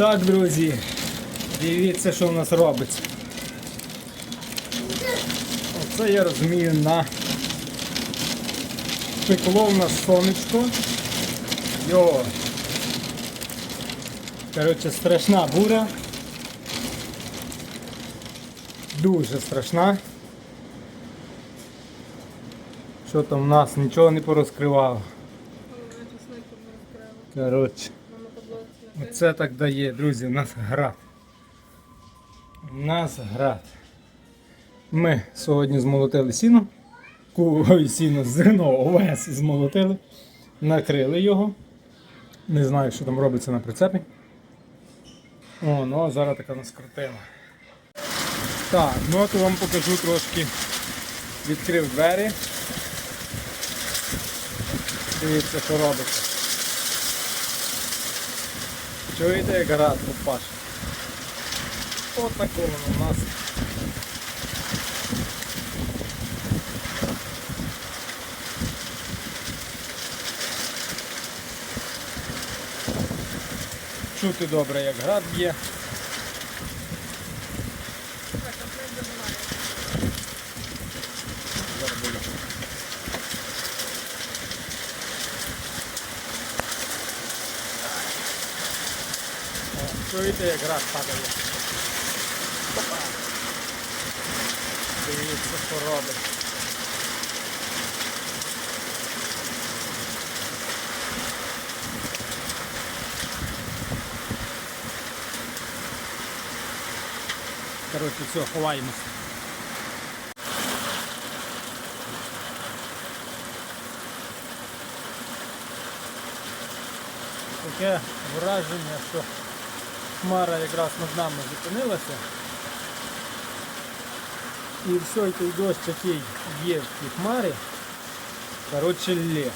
Так, друзі, дивіться, що в нас робиться. Оце я розумію на пекло в нас сонечко. Йо. Коротше, страшна буря. Дуже страшна. Що там в нас нічого не порозкривало. Коротше. Оце так дає, друзі, у нас град. У нас град. Ми сьогодні змолотили сіно. Ой, сіно, зерно, овес змолотили, накрили його. Не знаю, що там робиться на прицепі. О, ну а зараз така нас картина. Так, ну то вам покажу трошки. Відкрив двері. Дивіться, що робиться. Чуєте, як град попаш? От такого у нас. Чути добре, як град б'є. Чуєте, як град падає. Дивіться, що робить. Коротше, все, ховаємося. Таке враження, що хмара якраз над нами зупинилася. І все, той дощ, який є в тій хмарі, коротше лє.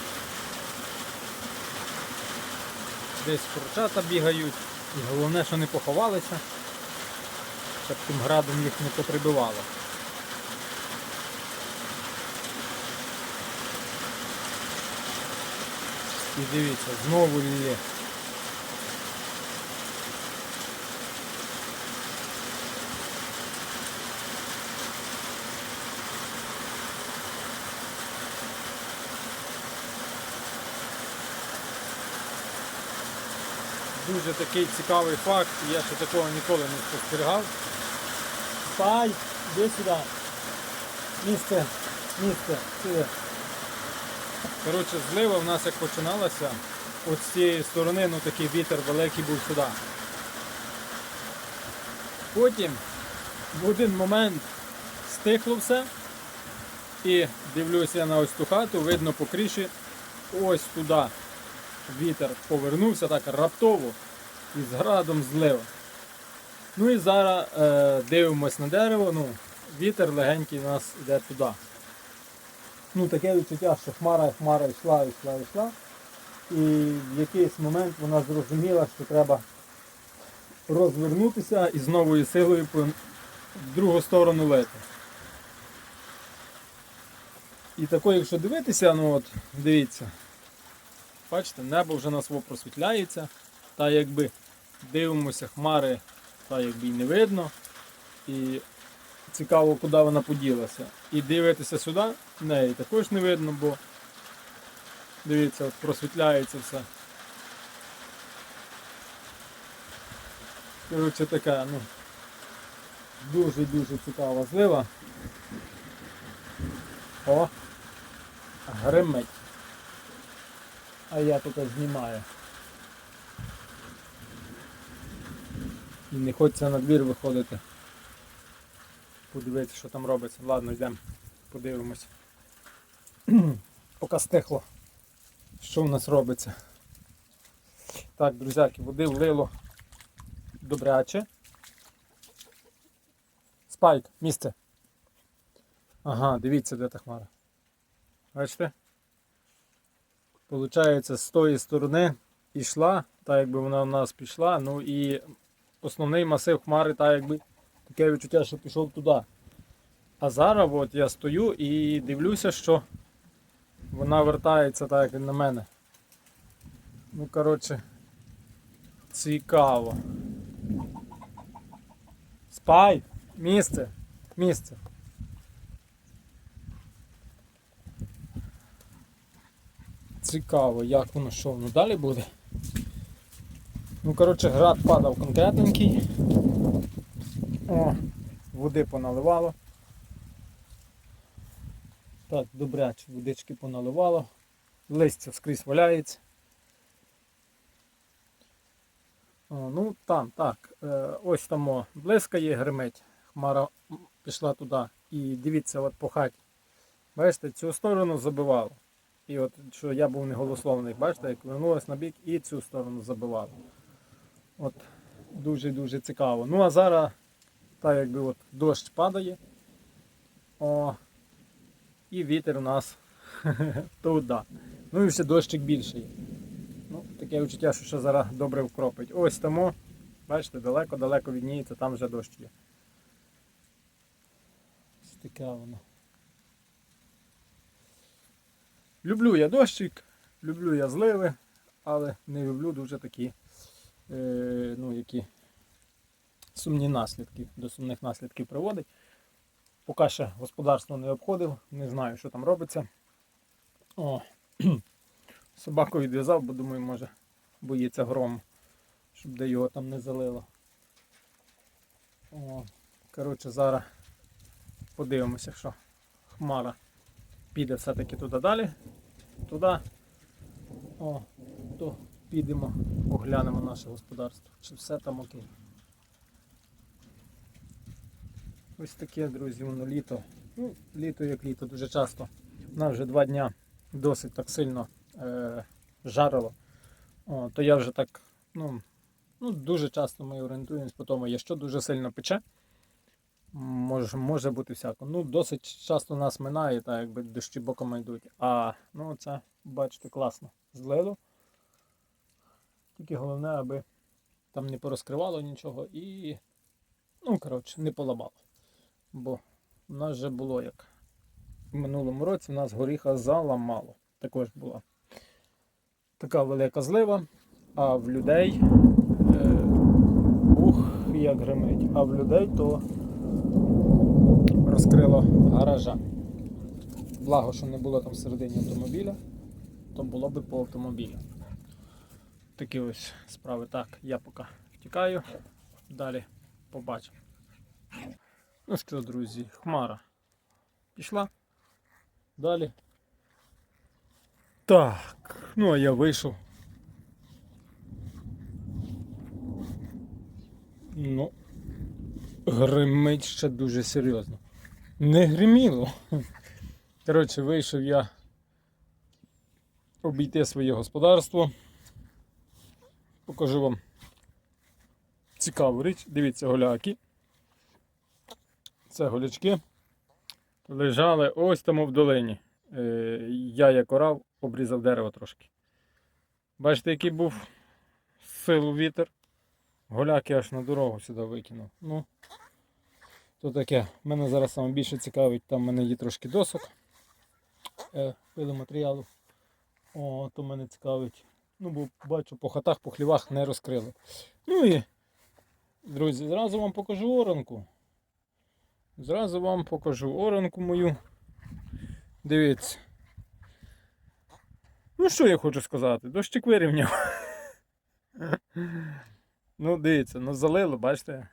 Десь курчата бігають, і головне, що не поховалися, щоб тим градом їх не потребувало. І дивіться, знову лє. Дуже такий цікавий факт, я ще такого ніколи не спостерігав. Пай, іди сюди. Місце, місце, сюди. Коротше, злива в нас як починалася, от з цієї сторони, ну такий вітер великий був сюди. Потім в один момент стихло все. І дивлюся на ось ту хату, видно по кріші ось туди вітер повернувся так раптово і з градом злив. Ну і зараз е, дивимось на дерево, ну, вітер легенький нас йде туди. Ну, таке відчуття, що хмара, хмара йшла, йшла, йшла. І в якийсь момент вона зрозуміла, що треба розвернутися і з новою силою в другу сторону лити. І тако, якщо дивитися, ну от, дивіться, бачите, небо вже нас во просвітляється, та якби дивимося, хмари, та якби й не видно. І цікаво, куди вона поділася. І дивитися сюди, неї також не видно, бо дивіться, просвітляється все. Коротше така, ну, дуже-дуже цікава злива. О! Гримить. А я тут знімаю. І не хочеться на двір виходити. Подивитися, що там робиться. Ладно, йдемо, подивимось. Поки стихло. Що в нас робиться? Так, друзяки, води влило добряче. Спайк, місце. Ага, дивіться, де та хмара. Бачите? Получається, з тої сторони йшла, так якби вона в нас пішла, ну і основний масив хмари, так якби таке відчуття, що пішов туди. А зараз от я стою і дивлюся, що вона вертається так як на мене. Ну, коротше, цікаво. Стай! Місце! Місце! Цікаво, як воно що воно далі буде. Ну, коротше, град падав конкретненький. О, води поналивало. Так, добряче, водички поналивало. Листя скрізь валяється. О, ну там, так, е, ось там блискає, гримить. Хмара пішла туди. І дивіться, от по хаті. Бачите, цю сторону забивало. І от що я був неголословний, бачите, як вернулась на бік і цю сторону забивало. От дуже-дуже цікаво. Ну а зараз, так якби от дощ падає. О, і вітер у нас туди. Ну і ще дощик більший. Ну, таке відчуття, що ще зараз добре вкропить. Ось тому, бачите, далеко-далеко відніється, там вже дощ є. Ось воно. Люблю я дощик, люблю я зливи, але не люблю дуже такі, е, ну, які сумні наслідки, до сумних наслідків приводить. Поки ще господарство не обходив, не знаю, що там робиться. О, собаку відв'язав, бо думаю, може боїться грому, щоб де його там не залило. О, коротше, зараз подивимося, що хмара піде все-таки туди далі. Туди. О, то підемо, оглянемо наше господарство. Чи все там окей. Ось таке, друзі, воно літо. Ну, літо як літо, дуже часто. У нас вже два дня досить так сильно е, жарило. О, то я вже так, ну, ну, дуже часто ми орієнтуємось по тому, якщо дуже сильно пече, може, може бути всяко. Ну, досить часто нас минає, так якби дощі боком йдуть. А ну це, бачите, класно. Злило. Тільки головне, аби там не порозкривало нічого і, ну, коротше, не поламало. Бо в нас вже було як в минулому році, в нас горіха заламало. Також була така велика злива, а в людей е, ух, як гримить, а в людей то розкрило гаража. Благо, що не було там всередині автомобіля, то було би по автомобілю. Такі ось справи. Так, я поки втікаю, далі побачимо. Ну що, друзі, хмара пішла. Далі. Так, ну а я вийшов. Ну, гримить ще дуже серйозно. Не гриміло. Коротше, вийшов я обійти своє господарство. Покажу вам цікаву річ. Дивіться, голяки. Це голячки. Лежали ось там в долині. Е, Я як орав, обрізав дерево трошки. Бачите, який був силу вітер. Голяки аж на дорогу сюди викинув. Ну, то таке. Мене зараз саме більше цікавить, там в мене є трошки досок. Е, пиломатеріалу. О, то мене цікавить. Ну, бо бачу, по хатах, по хлівах не розкрили. Ну і, друзі, зразу вам покажу оранку. Зразу вам покажу оранку мою. Дивіться. Ну, що я хочу сказати? Дощик вирівняв. Ну, дивіться, ну залило, бачите?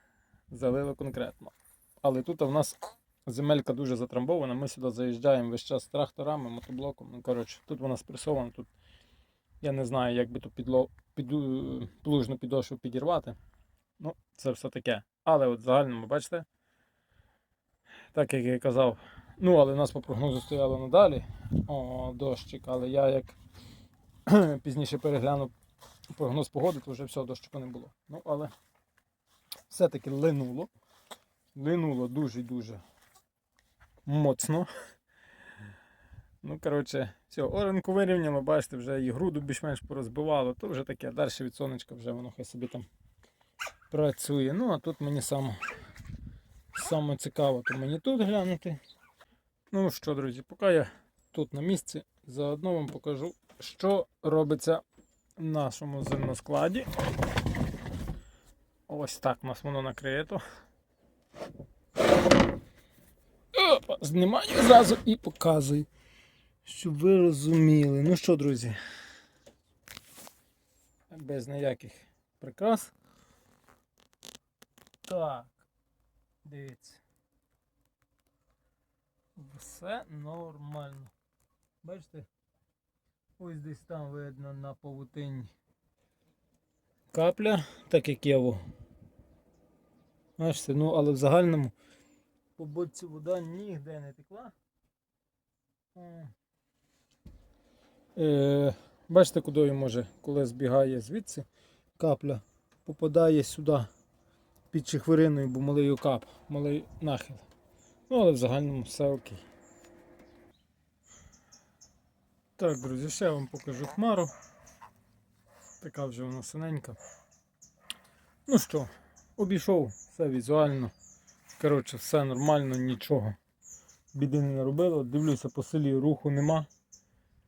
Залило конкретно. Але тут в нас земелька дуже затрамбована. Ми сюди заїжджаємо весь час тракторами, мотоблоком. Ну, коротше, тут вона спресована, тут я не знаю, як би тут підло, піду, плужну підошву підірвати. Ну, це все таке. Але от в загальному, бачите? Так як я казав, ну але нас по прогнозу стояло надалі о, дощик, але я як пізніше переглянув прогноз погоди, то вже все, дощику не було. Ну, але все-таки линуло. Линуло дуже-дуже моцно. Ну, коротше, все, оренку вирівняло, бачите, вже і груду більш-менш порозбивало, то вже таке, далі від сонечка вже воно хай собі там працює. Ну, а тут мені саме, саме цікаво, то мені тут глянути. Ну що, друзі, поки я тут на місці, заодно вам покажу, що робиться нашому зерноскладі. Ось так у нас воно накрито. знімаю зразу і показую. Щоб ви розуміли. Ну що, друзі? Без ніяких прикрас. Так. Дивіться. Все нормально. Бачите? Ось десь там видно на павутині. Капля, так як є во. Бачите, ну але в загальному по боці вода ніде не текла. Е, бачите, куди може, коли збігає звідси, капля попадає сюди під чехвириною, бо малий окап, малий нахил. Ну, але в загальному все окей. Так, друзі, ще я вам покажу хмару. Така вже вона синенька. Ну що, обійшов все візуально. Коротше, все нормально, нічого. Біди не наробило. Дивлюся, по селі руху нема.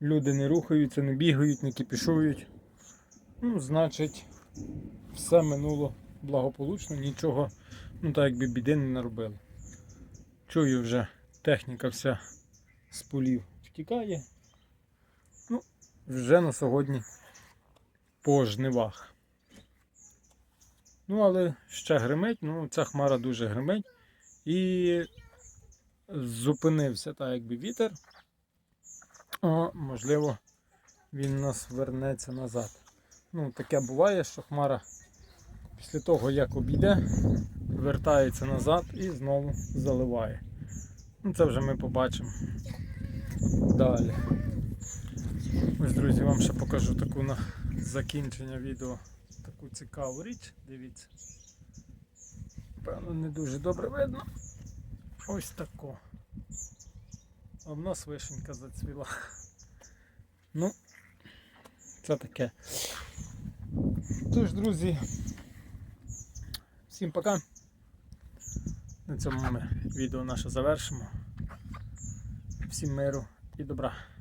Люди не рухаються, не бігають, не кипішують. Ну, значить, все минуло благополучно, нічого, ну так якби біди не наробили. Чую вже, техніка вся з полів втікає. Вже на сьогодні по жнивах. Ну, але ще гримить, ну ця хмара дуже гримить. І зупинився так якби вітер. О, можливо, він нас вернеться назад. Ну, таке буває, що хмара після того, як обійде, вертається назад і знову заливає. Ну, це вже ми побачимо далі. Ось, друзі, вам ще покажу таку на закінчення відео таку цікаву річ. Дивіться. Певно, не дуже добре видно. Ось тако. А в нас вишенька зацвіла. Ну, це таке. Тож, друзі, всім пока. На цьому ми відео наше завершимо. Всім миру і добра.